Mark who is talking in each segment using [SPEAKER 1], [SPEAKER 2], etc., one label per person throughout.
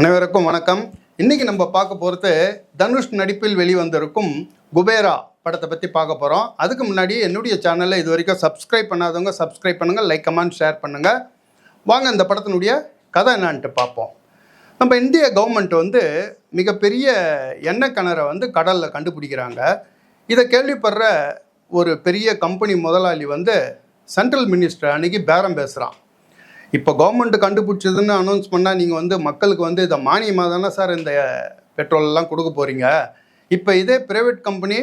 [SPEAKER 1] அனைவருக்கும் வணக்கம். இன்னைக்கு நம்ம பார்க்க போகிறது தனுஷ் நடிப்பில் வெளிவந்திருக்கும் குபேரா படத்தை பற்றி பார்க்க போகிறோம் அதுக்கு முன்னாடி என்னுடைய சேனலை இது வரைக்கும் சப்ஸ்கிரைப் பண்ணாதவங்க சப்ஸ்கிரைப் பண்ணுங்கள் லைக் கமெண்ட் ஷேர் பண்ணுங்கள் வாங்க இந்த படத்தினுடைய கதை என்னான்ட்டு பார்ப்போம். நம்ம இந்திய கவர்மெண்ட் வந்து மிகப்பெரிய எண்ணெய் கிணறை வந்து கடலில் கண்டுபிடிக்கிறாங்க. இதை கேள்விப்படுற ஒரு பெரிய கம்பெனி முதலாளி வந்து சென்ட்ரல் மினிஸ்டர் அன்னைக்கு பேரம் பேசுகிறான் இப்போ கவர்மெண்ட் கண்டுபிடிச்சதுன்னு அனௌன்ஸ் பண்ணால் நீங்கள் வந்து மக்களுக்கு வந்து இதை மானியமாக தானே சார் இந்த பெட்ரோல் எல்லாம் கொடுக்க போகிறீங்க இப்போ இதே ப்ரைவேட் கம்பெனி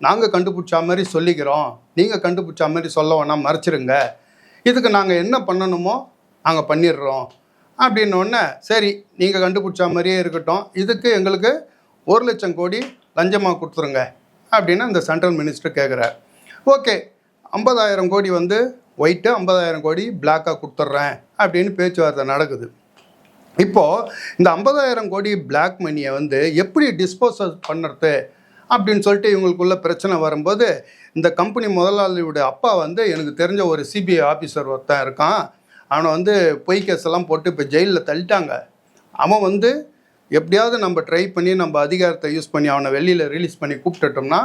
[SPEAKER 1] நாங்கள் கண்டுபிடிச்ச மாதிரி சொல்லிக்கிறோம். நீங்கள் கண்டுபிடிச்ச மாதிரி சொல்ல வேணாம் மறைச்சிருங்க. இதுக்கு நாங்கள் என்ன பண்ணணுமோ நாங்கள் பண்ணிடுறோம். அப்படின்னோடனே சரி நீங்கள் கண்டுபிடிச்ச மாதிரியே இருக்கட்டும். இதுக்கு எங்களுக்கு ஒரு லட்சம் கோடி லஞ்சமாக கொடுத்துருங்க. அப்படின்னு அந்த சென்ட்ரல் மினிஸ்டர் கேட்குறார் ஓகே ஐம்பதாயிரம் கோடி வந்து ஒயிட்டு ஐம்பதாயிரம் கோடி பிளாக்காக கொடுத்துட்றேன் அப்படின்னு பேச்சுவார்த்தை நடக்குது. இப்போது இந்த ஐம்பதாயிரம் கோடி பிளாக் மணியை வந்து எப்படி டிஸ்போசல் பண்ணுறது அப்படின்னு சொல்லிட்டு இவங்களுக்குள்ள பிரச்சனை வரும்போது இந்த கம்பெனி முதலாளியோட அப்பா வந்து எனக்கு தெரிஞ்ச ஒரு சிபிஐ ஆஃபீஸர் ஒருத்தன் இருக்கான். அவனை வந்து பொய் கேஸெல்லாம் போட்டு இப்போ ஜெயிலில் தள்ளிட்டாங்க. அவன் வந்து எப்படியாவது நம்ம ட்ரை பண்ணி நம்ம அதிகாரத்தை யூஸ் பண்ணி அவனை வெளியில் ரிலீஸ் பண்ணி கூப்பிட்டுட்டோம்னா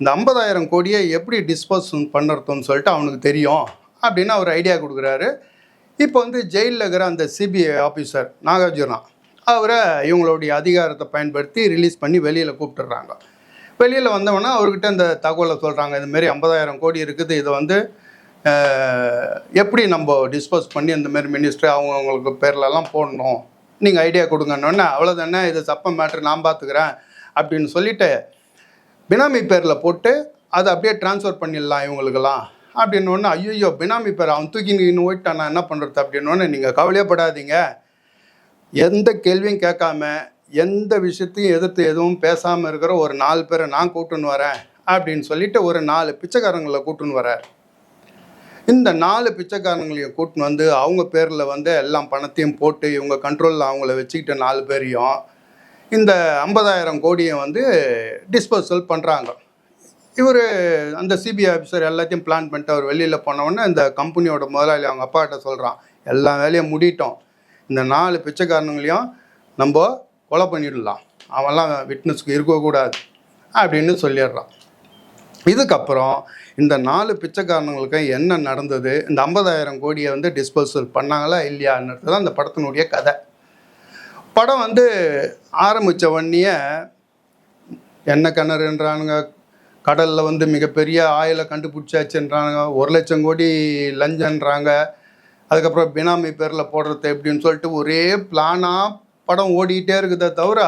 [SPEAKER 1] இந்த ஐம்பதாயிரம் கோடியை எப்படி டிஸ்போஸ் பண்ணுறதுன்னு சொல்லிட்டு அவனுக்கு தெரியும். அப்படின்னு அவர் ஐடியா கொடுக்குறாரு. இப்போ வந்து ஜெயிலில் இருக்கிற அந்த சிபிஐ ஆஃபீஸர் நாகார்ஜுனா அவரை இவங்களுடைய அதிகாரத்தை பயன்படுத்தி ரிலீஸ் பண்ணி வெளியில் கூப்பிட்டுறாங்க. வெளியில் வந்தவொடனே அவர்கிட்ட இந்த தகவலை சொல்கிறாங்க இதுமாரி ஐம்பதாயிரம் கோடி இருக்குது. இதை வந்து எப்படி நம்ம டிஸ்போஸ் பண்ணி இந்தமாரி மினிஸ்டர் அவங்கவுங்களுக்கு பேர்லலாம் போடணும்? நீங்கள் ஐடியா கொடுங்கன்னொன்னே அவ்வளோதானே இது சப்ப மேட்ரு நான் பார்த்துக்கிறேன் அப்படின்னு சொல்லிட்டு பினாமி பேரில் போட்டு அதை அப்படியே ட்ரான்ஸ்ஃபர் பண்ணிடலாம் இவங்களுக்கெல்லாம். அப்படின்னு ஒன்று ஐயோ பினாமி பேர் அவன் தூக்கி நின்று போயிட்டான் நான் என்ன பண்ணுறது அப்படின்னு நீங்கள் கவலையப்படாதீங்க. எந்த கேள்வியும் கேட்காம எந்த விஷயத்தையும் எதிர்த்து எதுவும் பேசாமல் இருக்கிற ஒரு நாலு பேரை நான் கூட்டுன்னு வரேன் அப்படின்னு சொல்லிட்டு ஒரு நாலு பிச்சைக்காரங்களை கூட்டுன்னு வரார். இந்த நாலு பிச்சைக்காரங்களையும் கூட்டின்னு வந்து அவங்க பேரில் வந்து எல்லாம் பணத்தையும் போட்டு இவங்க கண்ட்ரோலில் அவங்கள வச்சுக்கிட்ட நாலு பேரையும் இந்த ஐம்பதாயிரம் கோடியை வந்து டிஸ்போசல் பண்ணுறாங்க இவர் அந்த சிபிஐ ஆஃபீஸர் எல்லாத்தையும் பிளான் பண்ணிட்டு அவர் வெளியில் போனவுடனே இந்த கம்பெனியோட முதலாளி அவங்க அப்பாட்ட சொல்கிறான் எல்லா வேலையும் முடிட்டோம் இந்த நாலு பிச்சைக்காரனுங்களையும் நம்ம கொலை பண்ணிடலாம். அவன்லாம் விட்னஸ்க்கு இருக்கக்கூடாது அப்படின்னு சொல்லிடுறான். இதுக்கப்புறம் இந்த நாலு பிச்சைக்காரனுங்களுக்கு என்ன நடந்தது? இந்த ஐம்பதாயிரம் கோடியை வந்து டிஸ்போசல் பண்ணாங்களா இல்லையான்றது தான் இந்த படத்தினுடைய கதை. படம் வந்து ஆரம்பித்த உடனே என்ன கிணறுன்றானுங்க கடலில் வந்து மிகப்பெரிய ஆயிலை கண்டுபிடிச்சாச்சுன்றாங்க. ஒரு லட்சம் கோடி லஞ்சன்றாங்க. அதுக்கப்புறம் பினாமி பேரில் போடுறது எப்படின்னு சொல்லிட்டு ஒரே பிளானாக படம் ஓடிக்கிட்டே இருக்குதே தவிர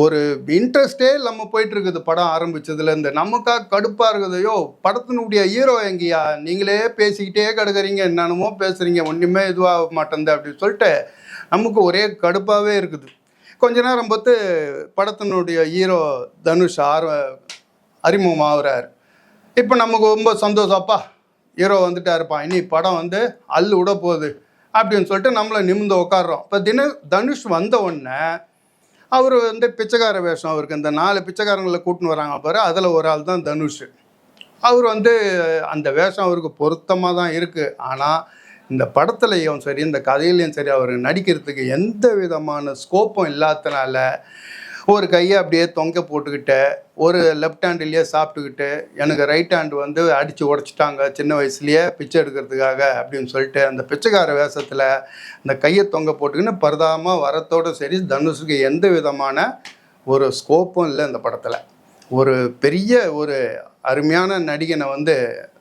[SPEAKER 1] ஒரு இன்ட்ரெஸ்டே நம்ம போயிட்டு இருக்குது படம் ஆரம்பிச்சதுலேருந்து நமக்காக கடுப்பாக இருக்குது. ஐயோ படத்தினுடைய ஹீரோ எங்கேயா? நீங்களே பேசிக்கிட்டே கிடக்குறீங்க. என்னென்னமோ பேசுகிறீங்க ஒன்றுமே இதுவாக மாட்டேங்குது அப்படின்னு சொல்லிட்டு நமக்கு ஒரே கடுப்பாகவே இருக்குது. கொஞ்ச நேரம் பார்த்து படத்தினுடைய ஹீரோ தனுஷ் ஆர்வ அறிமுகம் ஆகுறாரு இப்போ நமக்கு ரொம்ப சந்தோஷம். அப்பா ஹீரோ வந்துட்டாருப்பா. இனி படம் வந்து அள்ளு விட போகுது அப்படின்னு சொல்லிட்டு நம்மளை நிமிந்து உட்காடுறோம் இப்போ தின தனுஷ் வந்த உடனே அவர் வந்து பிச்சைக்கார வேஷம். அவருக்கு இந்த நாலு பிச்சைக்காரங்களை கூட்டின்னு வராங்க பாரு. அதில் ஒரு ஆள் தான் தனுஷ். அவர் வந்து அந்த வேஷம் அவருக்கு பொருத்தமாக தான் இருக்குது ஆனால் இந்த படத்துலையும் சரி இந்த கதையிலையும் சரி அவர் நடிக்கிறதுக்கு எந்த விதமான ஸ்கோப்பும் இல்லாதனால ஒரு கையை அப்படியே தொங்க போட்டுக்கிட்டு ஒரு லெஃப்ட் ஹேண்ட்லேயே சாப்பிட்டுக்கிட்டு எனக்கு ரைட் ஹேண்டு வந்து அடித்து உடச்சிட்டாங்க சின்ன வயசுலேயே பிச்சை எடுக்கிறதுக்காக அப்படின்னு சொல்லிட்டு அந்த பிச்சைக்கார வேஷத்தில் அந்த கையை தொங்க போட்டுக்கின்னு பரதாமல் வரத்தோடு சரி தனுஷுக்கு எந்த விதமான ஒரு ஸ்கோப்பும் இல்லை இந்த படத்தில். ஒரு பெரிய ஒரு அருமையான நடிகனை வந்து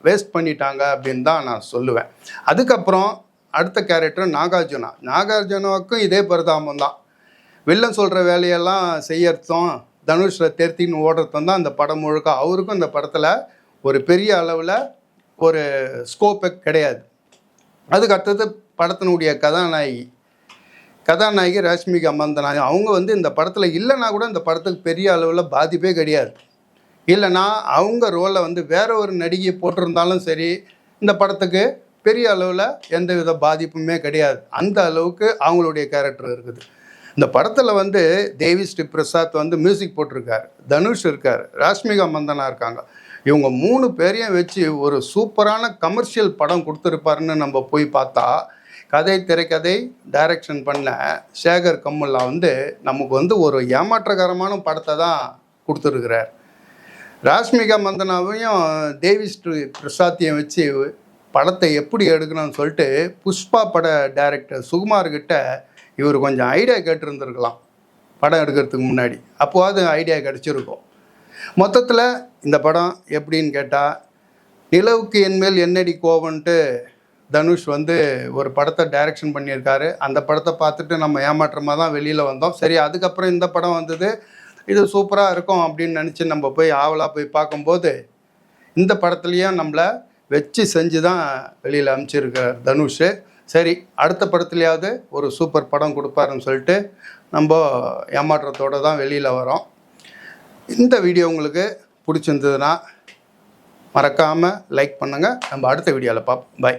[SPEAKER 1] வேஸ்ட் பண்ணிட்டாங்க அப்படின்னு தான் நான் சொல்லுவேன். அதுக்கப்புறம் அடுத்த கேரக்டர் நாகார்ஜுனா. நாகார்ஜுனாவுக்கும் இதே பரிதாபம் தான் வில்லன் சொல்கிற வேலையெல்லாம் செய்யறதும் தனுஷில் தேர்த்தின்னு ஓடுறதும் தான் அந்த படம் முழுக்க. அவருக்கும் அந்த படத்தில் ஒரு பெரிய அளவில் ஒரு ஸ்கோப்பே கிடையாது. அதுக்கு அடுத்தது படத்தினுடைய கதாநாயகி. கதாநாயகி ரஷ்மிகா மந்தனாயி. அவங்க வந்து இந்த படத்தில் இல்லைன்னா கூட இந்த படத்துக்கு பெரிய அளவில் பாதிப்பே கிடையாது. இல்லைன்னா அவங்க ரோலை வந்து வேற ஒரு நடிகை போட்டிருந்தாலும் சரி இந்த படத்துக்கு பெரிய அளவில் எந்த வித பாதிப்புமே கிடையாது. அந்த அளவுக்கு அவங்களுடைய கேரக்டர் இருக்குது. இந்த படத்தில் வந்து தேவி ஸ்ரீ பிரசாத் வந்து மியூசிக் போட்டிருக்காரு. தனுஷ் இருக்கார். ராஷ்மிகா மந்தனா இருக்காங்க. இவங்க மூணு பேரையும் வச்சு ஒரு சூப்பரான கமர்ஷியல் படம் கொடுத்துருப்பாருன்னு நம்ம போய் பார்த்தா கதை திரைக்கதை டைரக்ஷன் பண்ண சேகர் கம்முல்லா வந்து நமக்கு வந்து ஒரு ஏமாற்றகரமான படத்தை தான் கொடுத்துருக்கிறார். ராஷ்மிகா மந்தனாவையும் தேவி ஸ்ரீ பிரசாத்தையும் வச்சு படத்தை எப்படி எடுக்கணும்னு சொல்லிட்டு புஷ்பா பட டைரக்டர் சுகுமார்கிட்ட இவர் கொஞ்சம் ஐடியா கேட்டிருந்துருக்கலாம். படம் எடுக்கிறதுக்கு முன்னாடி. அப்போவாது ஐடியா கிடச்சிருக்கும். மொத்தத்தில் இந்த படம் எப்படின்னு கேட்டால் நிலவுக்கு என்மேல் என்னடி கோவன்ட்டு தனுஷ் வந்து ஒரு படத்தை டைரக்ஷன் பண்ணியிருக்காரு. அந்த படத்தை பார்த்துட்டு நம்ம ஏமாற்றமாக தான் வெளியில் வந்தோம். சரி அதுக்கப்புறம் இந்த படம் வந்தது இது சூப்பராக இருக்கும் அப்படின்னு நினச்சி நம்ம போய் ஆவலாக போய் பார்க்கும்போது இந்த படத்துலேயும் நம்மளை வச்சு செஞ்சு தான் வெளியில் அனுப்பிச்சிருக்கார் தனுஷ். சரி அடுத்த படத்துலையாவது ஒரு சூப்பர் படம் கொடுப்பாருன்னு சொல்லிட்டு நம்ம ஏமாற்றத்தோடு தான் வெளியில் வரோம். இந்த வீடியோ உங்களுக்கு பிடிச்சிருந்ததுன்னா மறக்காமல் லைக் பண்ணுங்கள் நம்ம அடுத்த வீடியோவில் பார்ப்போம் பை